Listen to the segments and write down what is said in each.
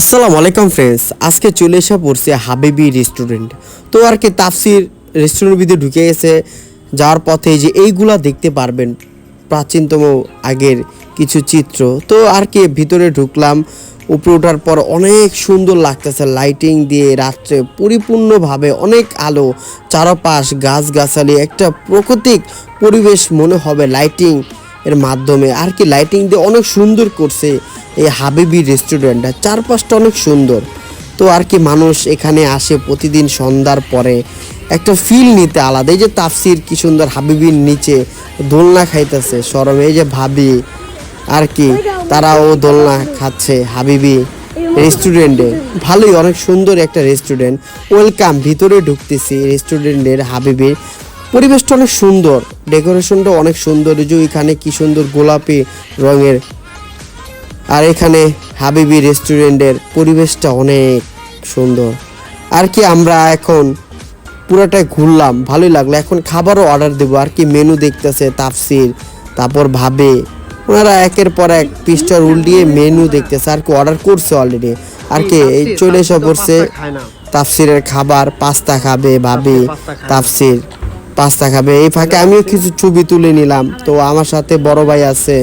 আসসালামু আলাইকুম ফ্রেন্ডস আজকে চলে এসে পড়ছে হাবিবি রেস্টুরেন্ট তো আর কি তাফসির রেস্টুরেন্টের ভিতরে ঢুকে গেছে। যাওয়ার পথে যে এইগুলা দেখতে পারবেন, প্রাচীনতম আগের কিছু চিত্র। তো আর কি ভিতরে ঢুকলাম, উপরে ওঠার পর অনেক সুন্দর লাগতেছে। লাইটিং দিয়ে রাত্রে পরিপূর্ণভাবে অনেক আলো, চারপাশ গাছগাছালি, একটা প্রাকৃতিক পরিবেশ মনে হবে লাইটিং এর মাধ্যমে। আর কি লাইটিং দিয়ে অনেক সুন্দর করছে এই হাবিবি রেস্টুরেন্টটা চারপাশটা অনেক সুন্দর। তো আর কি মানুষ এখানে আসে প্রতিদিন সন্ধ্যার পরে। একটা ফিল নিতে আলাদা। এই যে তাফসির কি সুন্দর হাবিবির নিচে দোলনা খাইতেছে সরম। এই যে ভাবি আর কি তারাও দোলনা খাচ্ছে হাবিবি রেস্টুরেন্টে ভালোই, অনেক সুন্দর একটা রেস্টুরেন্ট ওয়েলকাম ভিতরে ঢুকতেছি রেস্টুরেন্টের হাবিবির। পরিবেশটা অনেক সুন্দর। ডেকোরেশনটা অনেক সুন্দর। যে এখানে কি সুন্দর গোলাপি রঙের। আর এখানে হাবিবি রেস্টুরেন্টের পরিবেশটা অনেক সুন্দর। আর কি আমরা এখন পুরোটাই ঘুরলাম। ভালোই লাগল। এখন খাবারও অর্ডার দেবো। আর কি মেনু দেখতেছে তাফসির তারপর ভাবে। ওনারা একের পর এক পিসটার উল্টিয়ে মেনু দেখতেছে। আর কি অর্ডার করছে অলরেডি আর কি এই চলে এসে পড়ছে তাফসিরের খাবার পাস্তা খাবে ভাবে তাফসির। পাস্তা খাবে। এই ফাঁকে আমিও কিছু ছবি তুলে নিলাম। তো আমার সাথে বড় ভাই আছে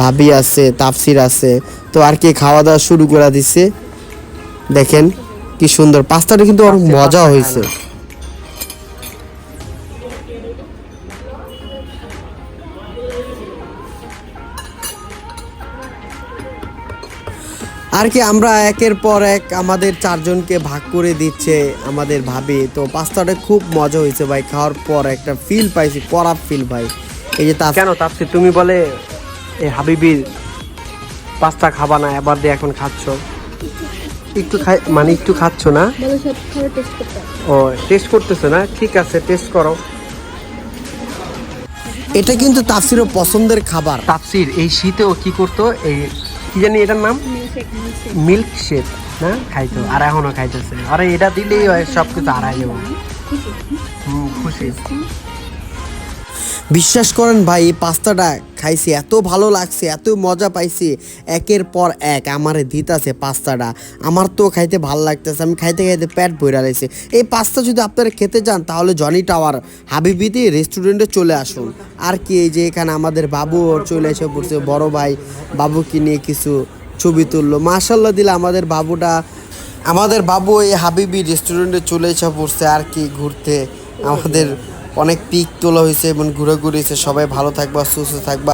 ভাবি আছে তাফসির আছে। তো আর কি খাওয়া দাওয়া শুরু করে দিছে। দেখেন কি সুন্দর। পাস্তাটা কিন্তু অনেক মজা হয়েছে। আর কি আমরা একের পর এক আমাদের চারজনকে ভাগ করে দিচ্ছে আমাদের ভাবি। তো পাস্তাটা খুব মজা হয়েছে ভাই খাওয়ার পর একটা ফিল পাইছি করাপ ফিল ভাই। এই যে তা কেন তাপসি তুমি বলে এই হাবিবির পাস্তা খাবা না এবার দিয়ে এখন খাচ্ছ। একটু খাই মানে একটু খাচ্ছ না? বলো সব খাবার টেস্ট করতে ও টেস্ট করতেছো না? ঠিক আছে টেস্ট করো। এটা কিন্তু তাফসিরও পছন্দের খাবার। তাপসির এই শীতেও কি করতো? এই কি জানি এটার নাম? মিল্ক শেক না? খাইতো আর এখনও খাইতেছে। আরে এটা দিলেই হয় সব কিছু হারাই যাব। খুশি। বিশ্বাস করেন ভাই, এই পাস্তাটা খাইছি, এত ভালো লাগছে, এত মজা পাইছি। একের পর এক আমারে দিতাছে পাস্তাটা। আমার তো খাইতে ভালো লাগতেছে, আমি খাইতে খাইতে পেট ভরে লাইছে। এই পাস্তা যদি আপনারা খেতে চান, তাহলে জনি টাওয়ার হাবিবিদি রেস্টুরেন্টে চলে আসুন। আর কি, এই যে এখানে আমাদের বাবু ওর চলে এসে পড়ছে, বড় ভাই বাবুকে নিয়ে কিছু ছবি তুললো। মার্শাল্লাহ দিলে আমাদের বাবুটা, আমাদের বাবু এই হাবিবি রেস্টুরেন্টে চলে এসে পড়ছে আর কি, ঘুরতে। আমাদের অনেক পিক তোলা হয়েছে এবং ঘুরে হয়েছে। সবাই ভালো থাকবা সুস্থ থাকবা।